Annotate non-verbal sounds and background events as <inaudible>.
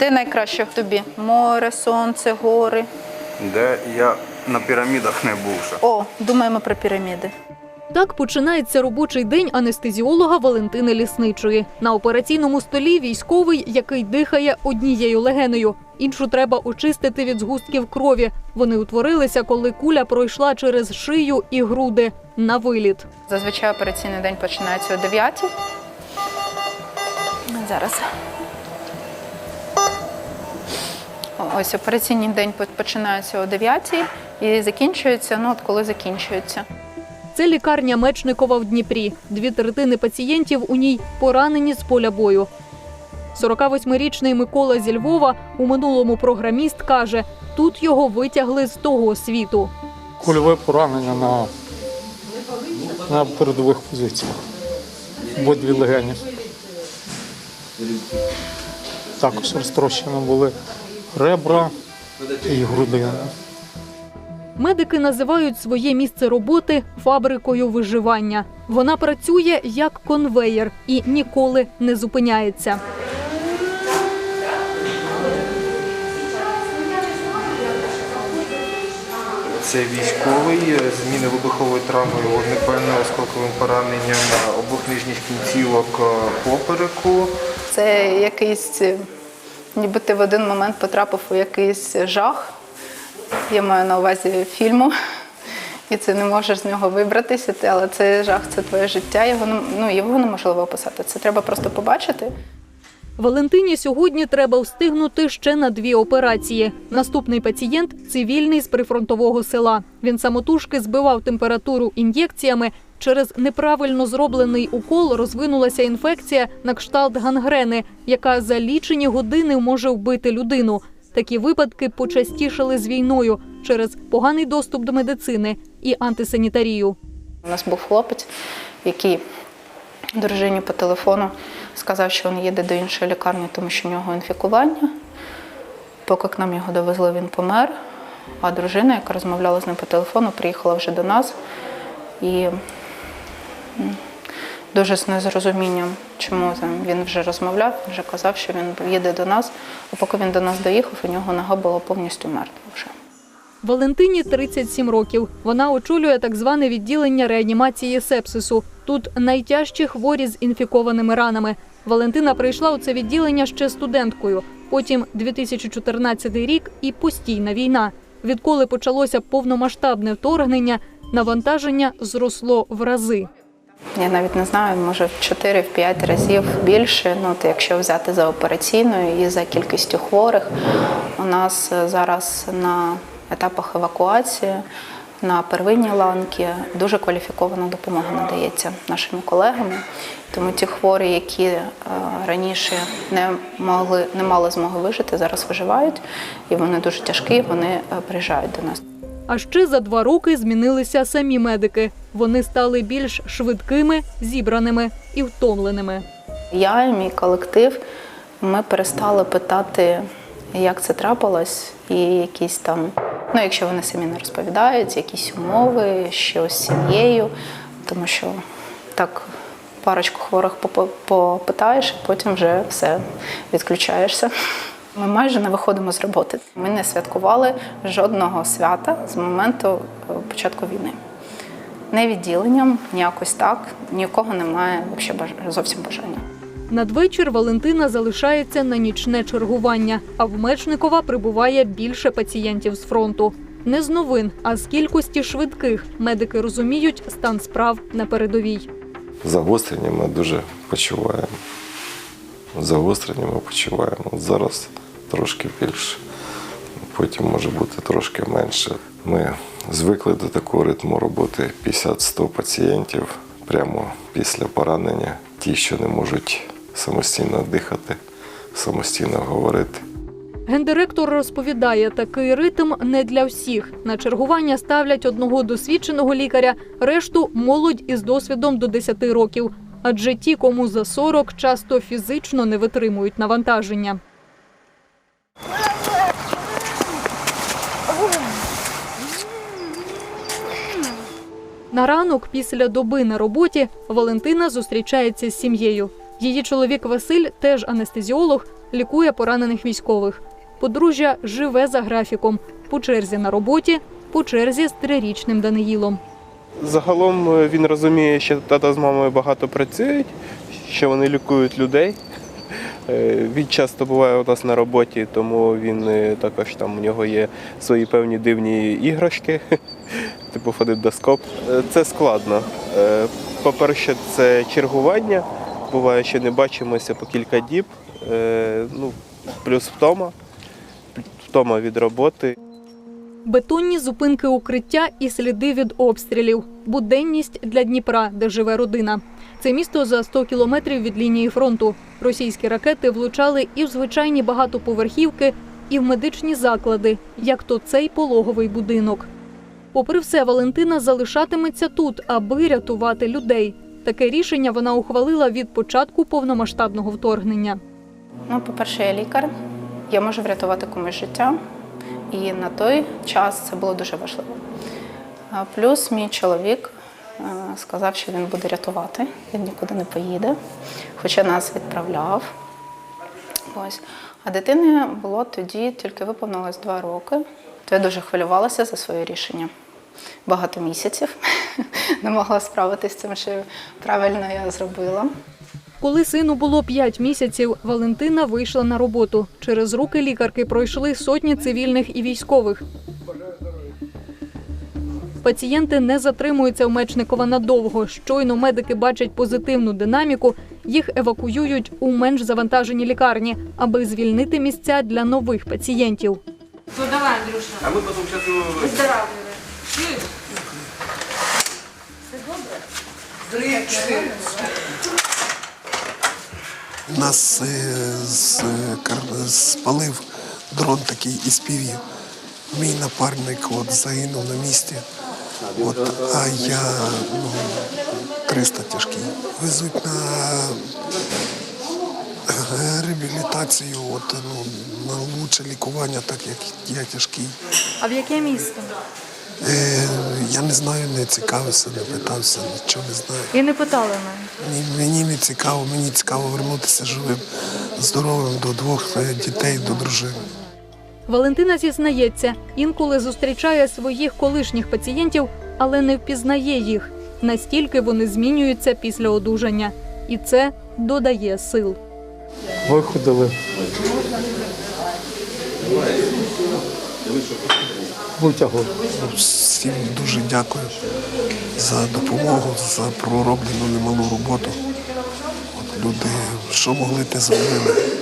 Де найкраще тобі? Море, сонце, гори. Де я на пірамідах не був ще. О, думаємо про піраміди. Так починається робочий день анестезіолога Валентини Лісничої. На операційному столі військовий, який дихає однією легенею. Іншу треба очистити від згустків крові. Вони утворилися, коли куля пройшла через шию і груди на виліт. Зазвичай операційний день починається о 9. Зараз. Ось операційний день починається о 9 і закінчується, ну от коли закінчується. Це лікарня Мечникова в Дніпрі. Дві третини пацієнтів у ній поранені з поля бою. 48-річний Микола зі Львова у минулому програміст каже, тут його витягли з того світу. кульове поранення на, на передових позиціях. Обидві легені. Також розтрощені були ребра і грудина. Медики називають своє місце роботи фабрикою виживання. Вона працює як конвеєр і ніколи не зупиняється. Це військовий е, зміни вибухової травми вогнепальним осколковим пораненням е, обох нижніх кінцівок е, попереку. Це якийсь, ніби ти в один момент потрапив у якийсь жах. Я маю на увазі фільму, і ти не можеш з нього вибратися, ти- але цей жах це твоє життя. Його ну, його неможливо описати. Це треба просто побачити. Валентині сьогодні треба встигнути ще на дві операції. Наступний пацієнт цивільний з прифронтового села. Він самотужки збивав температуру ін'єкціями. Через неправильно зроблений укол розвинулася інфекція на кшталт гангрени, яка за лічені години може вбити людину. Такі випадки почастішали з війною через поганий доступ до медицини і антисанітарію. У нас був хлопець, який дружині по телефону сказав, що він їде до іншої лікарні, тому що в нього інфікування. Поки к нам його довезли, він помер. А дружина, яка розмовляла з ним по телефону, приїхала вже до нас і дуже з незрозумінням, чому там він вже розмовляв, вже казав, що він їде до нас. А поки він до нас доїхав, у нього нога була повністю мертва вже. Валентині 37 років. Вона очолює так зване відділення реанімації сепсису. Тут найтяжчі хворі з інфікованими ранами. Валентина прийшла у це відділення ще студенткою. Потім 2014 рік і постійна війна. Відколи почалося повномасштабне вторгнення, навантаження зросло в рази. Я навіть не знаю, може в 4-5 разів більше. Ну, от якщо взяти за операційною і за кількістю хворих, у нас е, зараз на етапах евакуації, на первинній ланки дуже кваліфікована допомога надається нашими колегами. Тому ті хворі, які е, раніше не могли не мали змоги вижити, зараз виживають, і вони дуже тяжкі. Вони е, приїжджають до нас. А ще за два роки змінилися самі медики. Вони стали більш швидкими, зібраними і втомленими. Я і мій колектив ми перестали питати, як це трапилось, і якісь там, ну якщо вони самі не розповідають, якісь умови, що з сім'єю, тому що так парочку хворих попитаєш, і потім вже все відключаєшся. Ми майже не виходимо з роботи. Ми не святкували жодного свята з моменту е, початку війни. Не відділенням, ніякось так, ні у кого немає вообще баж- зовсім бажання. Надвечір Валентина залишається на нічне чергування, а в Мечникова прибуває більше пацієнтів з фронту. Не з новин, а з кількості швидких медики розуміють стан справ на передовій. Загострення ми дуже почуваємо. Загострення ми почуваємо. От зараз трошки більше, потім може бути трошки менше. Ми звикли до такого ритму роботи 50-100 пацієнтів прямо після поранення, ті, що не можуть самостійно дихати, самостійно говорити. Гендиректор розповідає, такий ритм не для всіх. На чергування ставлять одного досвідченого лікаря, решту молодь із досвідом до 10 років. Адже ті, кому за 40, часто фізично не витримують навантаження. На ранок після доби на роботі Валентина зустрічається з сім'єю. Її чоловік Василь, теж анестезіолог, лікує поранених військових. Подружжя живе за графіком по черзі на роботі, по черзі з трирічним Даниїлом. Загалом е, він розуміє, що тата з мамою багато працюють, що вони лікують людей. Е, Він часто буває у нас на роботі, тому він е, також там у нього є свої певні дивні іграшки, типу фонендоскоп. Е, Це складно. Е, По-перше, це чергування. Буває, що не бачимося по кілька діб. Е, Ну, плюс втома, втома від роботи. Бетонні зупинки укриття і сліди від обстрілів. Буденність для Дніпра, де живе родина. Це місто за 100 кілометрів від лінії фронту. Російські ракети влучали і в звичайні багатоповерхівки, і в медичні заклади, як то цей пологовий будинок. Попри все, Валентина залишатиметься тут, аби рятувати людей. Таке рішення вона ухвалила від початку повномасштабного вторгнення. Ну, по-перше, я лікар, я можу врятувати комусь життя, і на той час це було дуже важливо. Плюс мій чоловік е, сказав, що він буде рятувати, він нікуди не поїде, хоча нас відправляв. Ось. А дитині було тоді тільки виповнилось два роки. То я дуже хвилювалася за своє рішення. Багато місяців <laughs> не могла справитися з цим, що правильно я зробила. Коли сину було 5 місяців, Валентина вийшла на роботу. Через руки лікарки пройшли сотні цивільних і військових. Пацієнти не затримуються у Мечникова надовго. Щойно медики бачать позитивну динаміку, їх евакуюють у менш завантажені лікарні, аби звільнити місця для нових пацієнтів. Ну давай, Андрюша. А мы потом сейчас его... Выздоравливай. Нас е, з, кар- спалив дрон такий із півів. Мій напарник от, загинув на місці. От, а я ну, 300 тяжкий. Везуть на е, реабілітацію, от, ну, на лучше лікування, так як я тяжкий. А в яке місто? Е, я не знаю, не цікавився, не питався, нічого не знаю. І не питали навіть. Ні, Мені не цікаво, мені цікаво вернутися живим, здоровим до двох е, дітей, до дружини. Валентина зізнається, інколи зустрічає своїх колишніх пацієнтів, але не впізнає їх. Настільки вони змінюються після одужання, і це додає сил. Виходили. Витягли. Всім дуже дякую за допомогу, за пророблену немалу роботу. От люди, що могли, те зробили.